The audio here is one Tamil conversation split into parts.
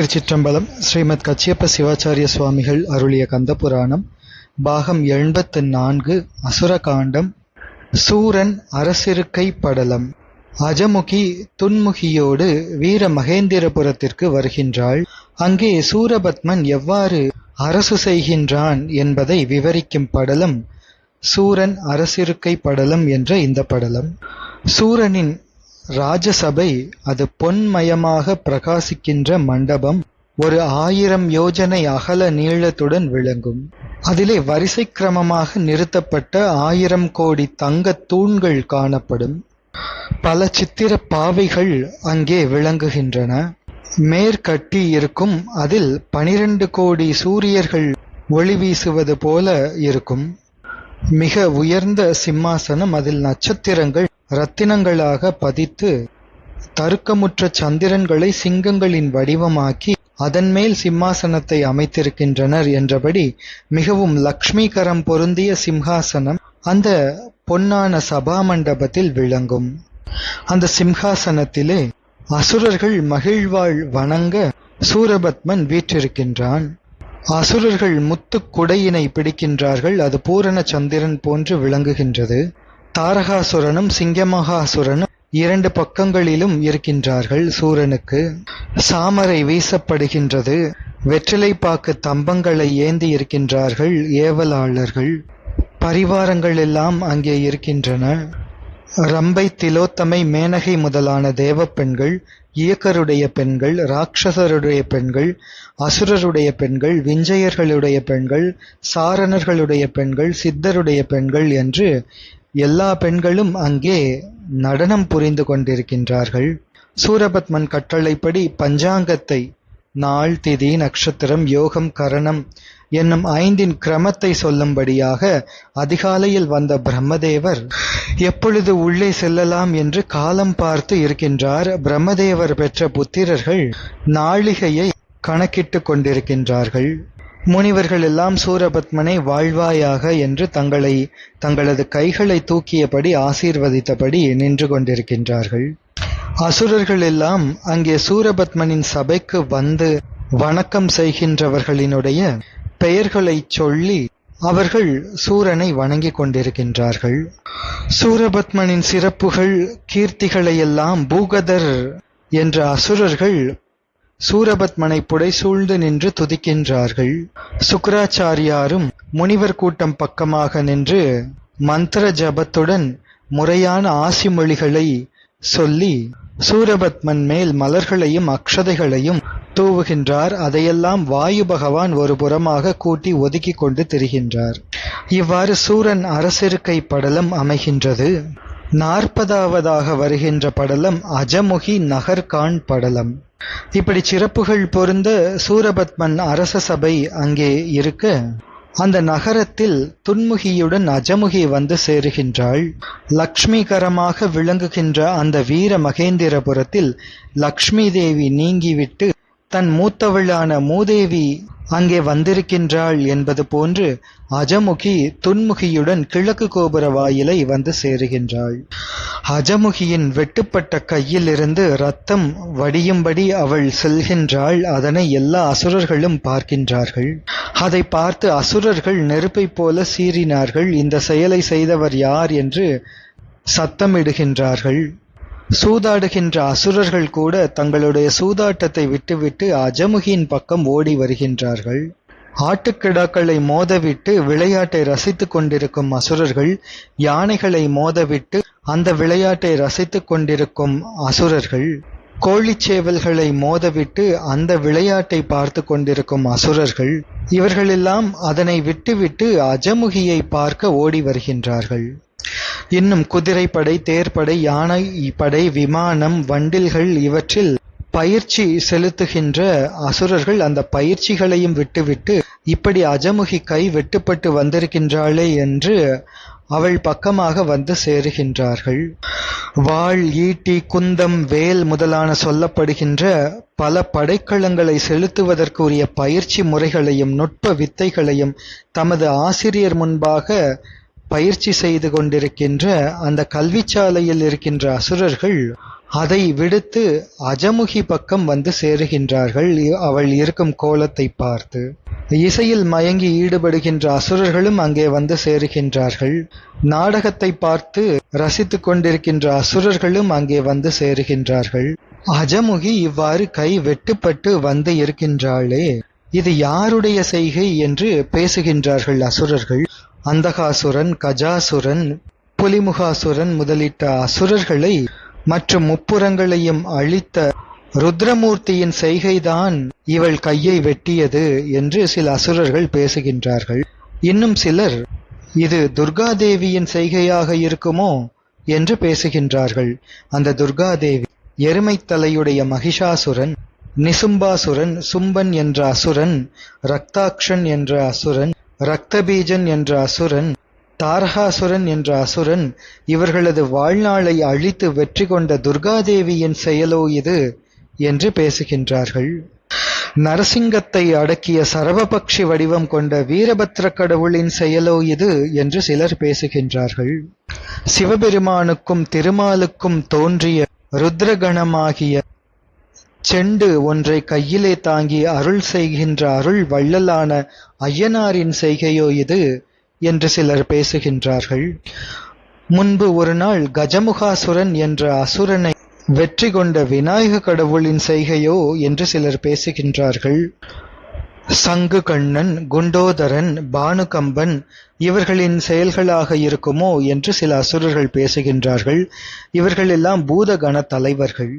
திருச்சிற்றம்பலம் ஸ்ரீமத் கச்சியப்ப சிவாச்சாரிய சுவாமிகள் அருளிய கந்தபுராணம் பாகம் எண்பத்து நான்கு அசுரகாண்டம் சூரன் அரசிருக்கை படலம். அஜமுகி துன்முகியோடு வீர மகேந்திரபுரத்திற்கு வருகின்றாள். அங்கே சூரபத்மன் எவ்வாறு அரசு செய்கின்றான் என்பதை விவரிக்கும் படலம் சூரன் அரசிருக்கை படலம் என்ற இந்த படலம். சூரனின் ராஜசபை அது பொன்மயமாக பிரகாசிக்கின்ற மண்டபம் ஒரு ஆயிரம் யோஜனை அகல நீளத்துடன் விளங்கும். அதிலே வரிசை கிரமமாக நிறுத்தப்பட்ட ஆயிரம் கோடி தங்கத் தூண்கள் காணப்படும். பல சித்திர பாவைகள் அங்கே விளங்குகின்றன. மேற்கட்டி இருக்கும் அதில் பனிரெண்டு கோடி சூரியர்கள் ஒளி வீசுவது போல இருக்கும். மிக உயர்ந்த சிம்மாசனம் அதில் நட்சத்திரங்கள் ரத்தினங்களாக பதித்து தருக்கமுற்ற சந்திரன்களை சிங்கங்களின் வடிவமாக்கி அதன்மேல் சிம்மாசனத்தை அமைத்திருக்கின்றனர் என்றபடி மிகவும் லக்ஷ்மீகரம் பொருந்திய சிம்ஹாசனம் அந்த பொன்னான சபா மண்டபத்தில் விளங்கும். அந்த சிம்ஹாசனத்திலே அசுரர்கள் மகிழ்வாள் வணங்க சூரபத்மன் வீற்றிருக்கின்றான். அசுரர்கள் முத்துக் குடையினை பிடிக்கின்றார்கள். அது பூரண சந்திரன் போன்று விளங்குகின்றது. தாரகாசுரனும் சிங்கமகாசுரனும் இரண்டு பக்கங்களிலும் இருக்கின்றார்கள் சூரனுக்கு. சாமரை வீசப்படுகின்றது. வெற்றிலைப்பாக்கு தம்பங்களை ஏந்தி இருக்கின்றார்கள் ஏவலாளர்கள். பரிவாரங்கள் எல்லாம் அங்கே இருக்கின்றன. ரம்பை திலோத்தமை மேனகை முதலான தேவ பெண்கள் இயக்கருடைய பெண்கள் ராட்சசருடைய பெண்கள் அசுரருடைய பெண்கள் விஞ்சையர்களுடைய பெண்கள் சாரணர்களுடைய பெண்கள் சித்தருடைய பெண்கள் என்று எல்லா பெண்களும் அங்கே நடனம் புரிந்து கொண்டிருக்கின்றார்கள். சூரபத்மன் கட்டளைப்படி பஞ்சாங்கத்தை நாள் திதி நட்சத்திரம் யோகம் கரணம் என்னும் ஐந்தின் கிரமத்தை சொல்லும்படியாக அதிகாலையில் வந்த பிரம்மதேவர் எப்பொழுது உள்ளே செல்லலாம் என்று காலம் பார்த்து இருக்கின்றார் பிரம்மதேவர் பெற்ற புத்திரர்கள் நாளிகையை கணக்கிட்டு கொண்டிருக்கின்றார்கள். முனிவர்கள் எல்லாம் சூரபத்மனை வாழ்வாயாக என்று தங்களை தங்களது கைகளை தூக்கியபடி ஆசீர்வதித்தபடி நின்று கொண்டிருக்கின்றார்கள். அசுரர்கள் எல்லாம் அங்கே சூரபத்மனின் சபைக்கு வந்து வணக்கம் செய்கின்றவர்களினுடைய பெயர்களை சொல்லி அவர்கள் சூரனை வணங்கிக் கொண்டிருக்கின்றார்கள். சூரபத்மனின் சிறப்புகள் கீர்த்திகளையெல்லாம் பூகதர் என்ற அசுரர்கள் சூரபத்மனை புடைசூழ்ந்து நின்று துதிக்கின்றார்கள். சுக்கராச்சாரியாரும் முனிவர் கூட்டம் பக்கமாக நின்று மந்திர ஜபத்துடன் முறையான ஆசி மொழிகளை சொல்லி சூரபத்மன் மேல் மலர்களையும் அக்ஷதைகளையும் தூவுகின்றார். அதையெல்லாம் வாயு பகவான் ஒரு புறமாக கூட்டி ஒதுக்கிக் கொண்டு திரிகின்றார். இவ்வாறு சூரன் அரசிருக்கை படலம் அமைகின்றது. நாற்பதாவதாக வருகின்ற படலம் அஜமுகி நகர்கான் படலம். இப்படி சிறப்புகள் பொருந்த சூரபத்மன் அரச சபை அங்கே இருக்க அந்த நகரத்தில் துன்முகியுடன் அஜமுகி வந்து சேருகின்றாள். லக்ஷ்மிகரமாக விளங்குகின்ற அந்த வீர மகேந்திரபுரத்தில் லக்ஷ்மி தேவி நீங்கிவிட்டு தன் மூத்தவளான மூதேவி அங்கே வந்திருக்கின்றாள் என்பது போன்று அஜமுகி துன்முகியுடன் கிழக்கு கோபுர வாயிலை வந்து சேருகின்றாள். அஜமுகியின் வெட்டுப்பட்ட கையிலிருந்து ரத்தம் வடியும்படி அவள் செல்கின்றாள். அதனை எல்லா அசுரர்களும் பார்க்கின்றார்கள். அதை பார்த்து அசுரர்கள் நெருப்பை போல சீறினார்கள். இந்த செயலை செய்தவர் யார் என்று சத்தமிடுகின்றார்கள். சூதாடுகின்ற அசுரர்கள் கூட தங்களுடைய சூதாட்டத்தை விட்டுவிட்டு அஜமுகியின் பக்கம் ஓடி வருகின்றார்கள். ஆட்டுக்கிடாக்களை மோதவிட்டு விளையாட்டை ரசித்துக் கொண்டிருக்கும் அசுரர்கள் யானைகளை மோதவிட்டு அந்த விளையாட்டை ரசித்துக் கொண்டிருக்கும் அசுரர்கள் கோழிச்சேவல்களை மோதவிட்டு அந்த விளையாட்டை பார்த்து கொண்டிருக்கும் அசுரர்கள் இவர்களெல்லாம் அதனை விட்டுவிட்டு அஜமுகியை பார்க்க ஓடி வருகின்றார்கள். இன்னும் குதிரைப்படை தேர்ப்படை யானை படை விமானம் வண்டில்கள் இவற்றில் பயிற்சி செலுத்துகின்ற அசுரர்கள் அந்த பயிற்சிகளையும் விட்டுவிட்டு இப்படி அஜமுகி கை வெட்டுப்பட்டு வந்திருக்கின்றாளே என்று அவள் பக்கமாக வந்து சேருகின்றார்கள். வாள் ஈட்டி குந்தம் வேல் முதலான சொல்லப்படுகின்ற பல படைக்கலங்களை செலுத்துவதற்குரிய பயிற்சி முறைகளையும் நுட்ப வித்தைகளையும் தமது ஆசிரியர் முன்பாக பயிற்சி செய்து கொண்டிருக்கின்ற அந்த கல்விச்சாலையில் இருக்கின்ற அசுரர்கள் அதை விடுத்து அஜமுகி பக்கம் வந்து சேருகின்றார்கள். அவள் இருக்கும் கோலத்தை பார்த்து இசையில் மயங்கி ஈடுபடுகின்ற அசுரர்களும் அங்கே வந்து சேருகின்றார்கள். நாடகத்தை பார்த்து ரசித்துக் கொண்டிருக்கின்ற அசுரர்களும் அங்கே வந்து சேருகின்றார்கள். அஜமுகி இவ்வாறு கை வெட்டுப்பட்டு வந்து இருக்கின்றாளே இது யாருடைய செய்கை என்று பேசுகின்றார்கள் அசுரர்கள். அந்தகாசுரன் கஜாசுரன் புலிமுகாசுரன் முதலிட்ட அசுரர்களை மற்றும் முப்புறங்களையும் அழித்த ருத்ரமூர்த்தியின் செய்கைதான் இவள் கையை வெட்டியது என்று சில அசுரர்கள் பேசுகின்றார்கள். இன்னும் சிலர் இது துர்காதேவியின் செய்கையாக இருக்குமோ? என்று பேசுகின்றார்கள். அந்த துர்காதேவி எருமைத் தலையுடைய மகிஷாசுரன் நிசும்பாசுரன் சும்பன் என்ற அசுரன் ரக்தாக்ஷன் என்ற அசுரன் ரக்தபீஜன் என்ற அசுரன் தாரகாசுரன் என்ற அசுரன் இவர்களது வாழ்நாளை அழித்து வெற்றி கொண்ட துர்காதேவியின் செயலோ இது என்று பேசுகின்றார்கள். நரசிங்கத்தை அடக்கிய சரவபக்ஷி வடிவம் கொண்ட வீரபத்ர கடவுளின் செயலோ இது என்று சிலர் பேசுகின்றார்கள். சிவபெருமானுக்கும் திருமாலுக்கும் தோன்றிய ருத்ரகணமாகிய செண்டு ஒன்றை கையிலே தாங்கி அருள் செய்கின்ற அருள் வள்ளலான ஐயனாரின் செய்கையோ இது? என்று சிலர் பேசுகின்றார்கள். முன்பு ஒரு நாள் கஜமுகாசுரன் என்ற அசுரனை வெற்றி கொண்ட விநாயக கடவுளின் செய்கையோ? என்று சிலர் பேசுகின்றார்கள். சங்கு கண்ணன் குண்டோதரன் பானுகம்பன் இவர்களின் செயல்களாக இருக்குமோ என்று சில அசுரர்கள் பேசுகின்றார்கள். இவர்கள் எல்லாம் பூதகண தலைவர்கள்.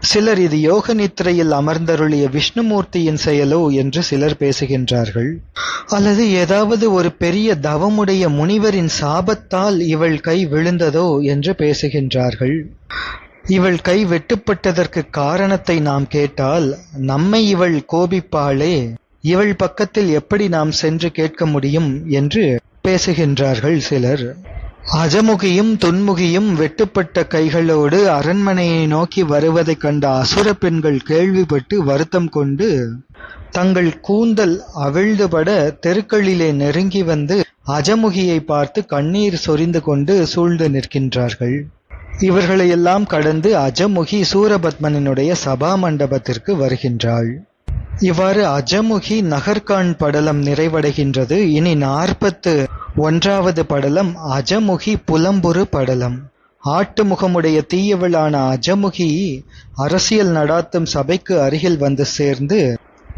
சிலர் இது யோக நித்திரையில் அமர்ந்தருளிய விஷ்ணுமூர்த்தியின் செயலோ என்று சிலர் பேசுகின்றார்கள். அல்லது ஏதாவது ஒரு பெரிய தவமுடைய முனிவரின் சாபத்தால் இவள் கை விழுந்ததோ என்று பேசுகின்றார்கள். இவள் கை வெட்டுப்பட்டதற்கு காரணத்தை நாம் கேட்டால் நம்மை இவள் கோபிப்பாளே இவள் பக்கத்தில் எப்படி நாம் சென்று கேட்க முடியும் என்று பேசுகின்றார்கள் சிலர். அஜமுகியும் துன்முகியும் வெட்டுப்பட்ட கைகளோடு அரண்மனையை நோக்கி வருவதைக் கண்ட அசுர பெண்கள் கேள்விப்பட்டு வருத்தம் கொண்டு தங்கள் கூந்தல் அவிழ்ந்துபட தெருக்களிலே நெருங்கி வந்து அஜமுகியை பார்த்து கண்ணீர் சொரிந்து கொண்டு சூழ்ந்து நிற்கின்றார்கள். இவர்களையெல்லாம் கடந்து அஜமுகி சூரபத்மனினுடைய சபா மண்டபத்திற்கு வருகின்றாள். இவ்வாறு அஜமுகி நகர்கான் படலம் நிறைவடைகின்றது. இனி நாற்பத்து ஒன்றாவது படலம் அஜமுகி புலம்புரு படலம். ஆட்டு முகமுடைய தீயவளான அஜமுகி அரசியல் நடாத்தும் சபைக்கு அருகில் வந்து சேர்ந்து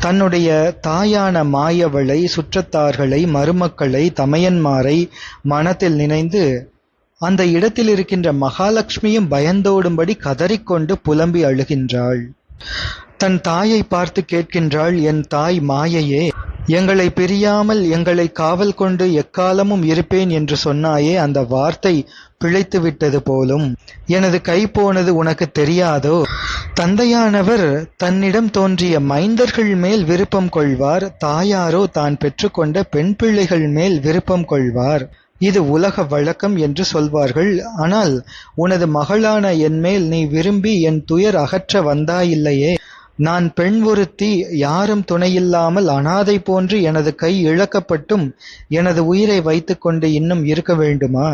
தன்னுடைய தாயான மாயவளை சுற்றத்தார்களை மருமக்களை தமையன்மாரை மனத்தில் நினைந்து அந்த இடத்தில் இருக்கின்ற மகாலட்சுமியும் பயந்தோடும்படி கதறிக்கொண்டு புலம்பி அழுகின்றாள். தன் தாயை பார்த்து கேட்கின்றாள் என் தாய் மாயையே எங்களை பிரியாமல் எங்களை காவல் கொண்டு எக்காலமும் இருப்பேன் என்று சொன்னாயே அந்த வார்த்தை பிழைத்து விட்டது போலும். எனது கை போனது உனக்கு தெரியாதோ? தந்தையானவர் தன்னிடம் தோன்றிய மைந்தர்கள் மேல் விருப்பம் கொள்வார் தாயாரோ தான் பெற்றுக்கொண்ட பெண் பிள்ளைகள் மேல் விருப்பம் கொள்வார். இது உலக வழக்கம் என்று சொல்வார்கள். ஆனால் உனது மகளான என் மேல் நீ விரும்பி என் துயர் அகற்ற வந்தாயில்லையே. நான் பெண் ஒருத்தி யாரும் துணையில்லாமல் அனாதை போன்று எனது கை இழக்கப்பட்டும் எனது உயிரை வைத்துக்கொண்டு இன்னும் இருக்க வேண்டுமா?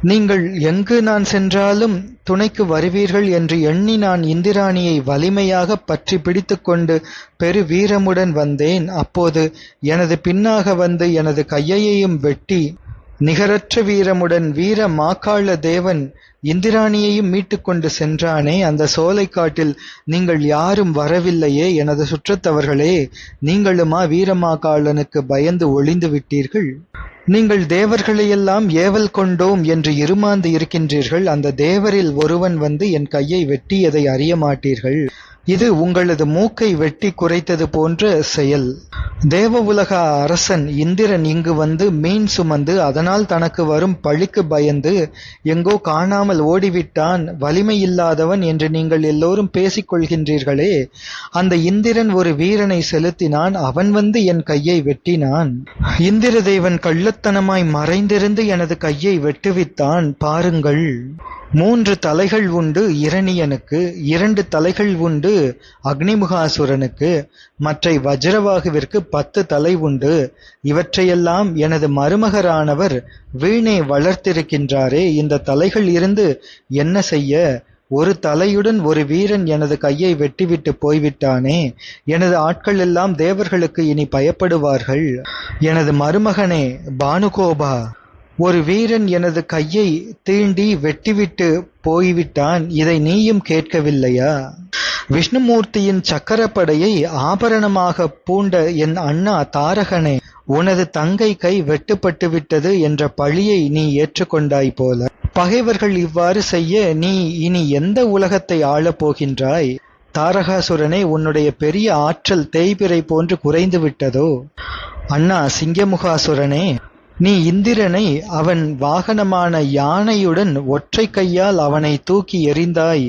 நீங்கள் எங்கு நான் சென்றாலும் துணைக்கு வருவீர்கள் என்று எண்ணி நான் இந்திராணியை வலிமையாக பற்றி பிடித்துக்கொண்டு பெரு வீரமுடன் வந்தேன். அப்போது எனது பின்னாக வந்து எனது கையையும் வெட்டி நிகரற்ற வீரமுடன் வீர மாக்காள தேவன் இந்திராணியையும் மீட்டுக்கொண்டு சென்றானே. அந்த சோலைக்காட்டில் நீங்கள் யாரும் வரவில்லையே எனது சுற்றத்தவர்களே நீங்களுமா வீரமாக்காளனுக்கு பயந்து ஒளிந்து விட்டீர்கள்? நீங்கள் தேவர்களையெல்லாம் ஏவல் கொண்டோம் என்று இருமாந்து இருக்கின்றீர்கள். அந்த தேவரில் ஒருவன் வந்து என் கையை வெட்டியதை அறிய மாட்டீர்கள் இது உங்களது மூக்கை வெட்டி குறைத்தது போன்ற செயல். தேவ உலக அரசன் இந்திரன் இங்கு வந்து மீன் சுமந்து அதனால் தனக்கு வரும் பழிக்கு பயந்து எங்கோ காணாமல் ஓடிவிட்டான் வலிமை இல்லாதவன் என்று நீங்கள் எல்லோரும் பேசிக் கொள்கின்றீர்களே அந்த இந்திரன் ஒரு வீரனை செலுத்தினான் அவன் வந்து என் கையை வெட்டினான். இந்திர தேவன் கள்ளத்தனமாய் மறைந்திருந்து எனது கையை வெட்டுவித்தான் பாருங்கள். மூன்று தலைகள் உண்டு இரணியனுக்கு இரண்டு தலைகள் உண்டு அக்னிமுகாசுரனுக்கு மற்றை வஜ்ரவாகுவிற்கு பத்து தலை உண்டு. இவற்றையெல்லாம் எனது மருமகரானவர் வீணே வளர்த்திருக்கின்றாரே இந்த தலைகள் இருந்து என்ன செய்ய? ஒரு தலையுடன் ஒரு வீரன் எனது கையை வெட்டிவிட்டு போய்விட்டானே எனது ஆட்கள் எல்லாம் தேவர்களுக்கு இனி பயப்படுவார்கள். எனது மருமகனே பானுகோபா ஒரு வீரன் எனது கையை தீண்டி வெட்டிவிட்டு போய்விட்டான். இதை நீயும் கேட்கவில்லையா? விஷ்ணுமூர்த்தியின் சக்கரப்படையை ஆபரணமாக பூண்ட என் அண்ணா தாரகனே உனது தங்கை கை வெட்டுப்பட்டு விட்டது என்ற பழியை நீ ஏற்றுக்கொண்டாய் போல. பகைவர்கள் இவ்வாறு செய்ய நீ இனி எந்த உலகத்தை ஆளப் போகின்றாய்? தாரகாசுரனே உன்னுடைய பெரிய ஆற்றல் தேய்பிறை போன்று குறைந்து விட்டதோ அண்ணா சிங்கமுகாசுரனே நீ இந்திரனை அவன் வாகனமான யானையுடன் ஒற்றை கையால் அவனை தூக்கி எறிந்தாய்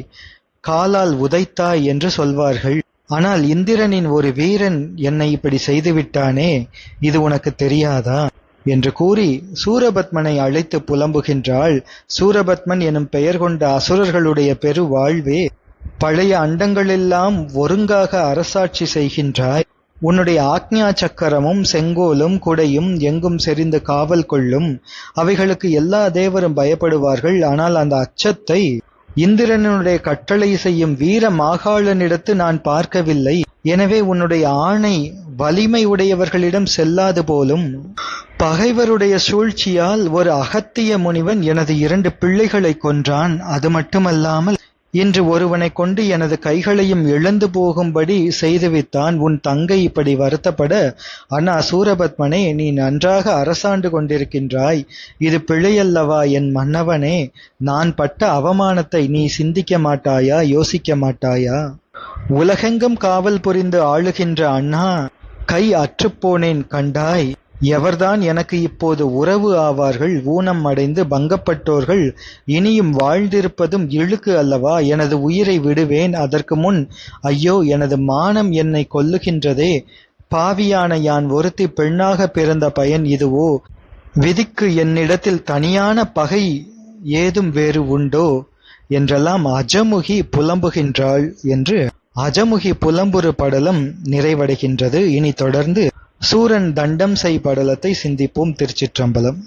காலால் உதைத்தாய் என்று சொல்வார்கள். ஆனால் இந்திரனின் ஒரு வீரன் என்னை இப்படி செய்துவிட்டானே இது உனக்கு தெரியாதா? என்று கூறி சூரபத்மனை அழைத்து புலம்புகின்றாள். சூரபத்மன் எனும் பெயர் கொண்ட அசுரர்களுடைய பெரு வாழ்வே பழைய அண்டங்களெல்லாம் ஒருங்காக அரசாட்சி செய்கின்றாய். உன்னுடைய ஆக்ஞா சக்கரமும் செங்கோலும் குடையும் எங்கும் செறிந்து காவல் கொள்ளும். அவைகளுக்கு எல்லா தேவரும் பயப்படுவார்கள். ஆனால் அந்த அச்சத்தை இந்திரனுடைய கட்டளை செய்யும் வீர மாகாளனிடத்து நான் பார்க்கவில்லை. எனவே உன்னுடைய ஆணை வலிமை உடையவர்களிடம் செல்லாது போலும். பகைவருடைய சூழ்ச்சியால் ஒரு அகத்திய முனிவன் எனது இரண்டு பிள்ளைகளை கொன்றான். அது மட்டுமல்லாமல் இன்று ஒருவனை கொண்டு எனது கைகளையும் இழந்து போகும்படி செய்துவித்தான் உன் தங்கை இப்படி வருத்தப்பட அண்ணா சூரபத்மனே நீ நன்றாக அரசாண்டு கொண்டிருக்கின்றாய். இது பிழையல்லவா என் மன்னவனே? நான் பட்ட அவமானத்தை நீ சிந்திக்க மாட்டாயா யோசிக்க மாட்டாயா? உலகெங்கும் காவல் புரிந்து ஆளுகின்ற அண்ணா கை அற்றுப்போனேன் கண்டாய். எவர்தான் எனக்கு இப்போது உறவு ஆவார்கள் ஊனம் அடைந்து பங்கப்பட்டோர்கள் இனியும் வாழ்ந்திருப்பதும் இழுக்கு அல்லவா? எனது உயிரை விடுவேன் அதற்கு முன் ஐயோ எனது மானம் என்னை கொல்லுகின்றதே. பாவியான யான் ஒருத்தி பெண்ணாக பிறந்த பயன் இதுவோ? விதிக்கு என்னிடத்தில் தனியான பகை ஏதும் வேறு உண்டோ? என்றெல்லாம் அஜமுகி புலம்புகின்றாள் என்று அஜமுகி புலம்புறு படலம் நிறைவடைகின்றது. இனி தொடர்ந்து சூரன் தண்டம் செய் படலத்தை சிந்திப்போம் திருச்சிற்றம்பலம்.